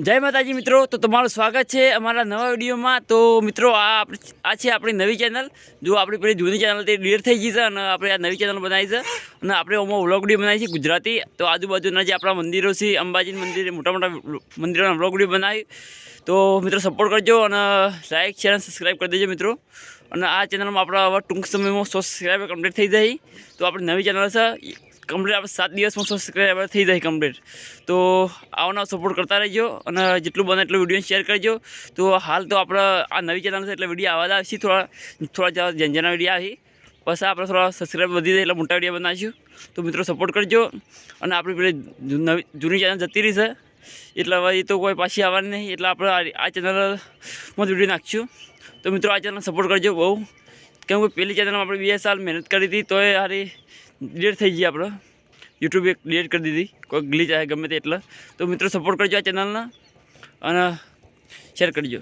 જય માતાજી મિત્રો, તો તમારું સ્વાગત છે અમારા નવા વિડીયોમાં. તો મિત્રો, આ આ છે આપણી નવી ચેનલ. જો આપણી પેલી જૂની ચેનલ તે ડિલીટ થઈ ગઈ છે અને આપણે આ નવી ચેનલ બનાવી છે. અને આપણે ઓમાં વ્લોગ વીડિયો બનાવી છે ગુજરાતી. તો આજુબાજુના જે આપણા મંદિરો છે, અંબાજી મંદિર મોટા મોટા મંદિરોના વ્લોગ બનાવી. તો મિત્રો સપોર્ટ કરજો અને લાઇક શેર અને સબસ્ક્રાઈબ કરી દેજો મિત્રો. અને આ ચેનલમાં આપણા ટૂંક સમયમાં સો સબસ્ક્રાઈબર કમ્પ્લીટ થઈ જાય. તો આપણી નવી ચેનલ છે કમ્પ્લીટ આપણે સાત દિવસમાં સબસ્ક્રાઈબર થઈ જાય કમ્પ્લીટ તો આવવાનો સપોર્ટ કરતા રહેજો અને જેટલું બને એટલું વીડિયો શેર કરજો. તો હાલ તો આપણે આ નવી ચેનલ છે એટલે વીડિયો આવવા આવશે. થોડા થોડા જંજના વીડિયો આવી. પછી આપણે થોડા સબસ્ક્રાઈબ વધી જાય એટલે મોટા વીડિયો બનાવીશું. તો મિત્રો સપોર્ટ કરજો. અને આપણી પેલી નવી, જૂની ચેનલ જતી રહી છે. એટલે હવે એ તો કોઈ પાછી આવવાની નહીં. એટલે આપણે આ આ ચેનલમાં જ વીડિયો નાખીશું. તો મિત્રો આ ચેનલ સપોર્ટ કરજો બહુ. કેમ કે પેલી ચેનલમાં આપણે બે સાલ મહેનત કરી હતી તો એ સારી ડિલીટ થઈ ગઈ આપણે. યુટ્યુબ ડિલીટ કરી દીધી. કોઈ ગ્લીચ આવે, ગમે તે એટલે. તો મિત્રો સપોર્ટ કરજો આ ચેનલના અને શેર કરજો.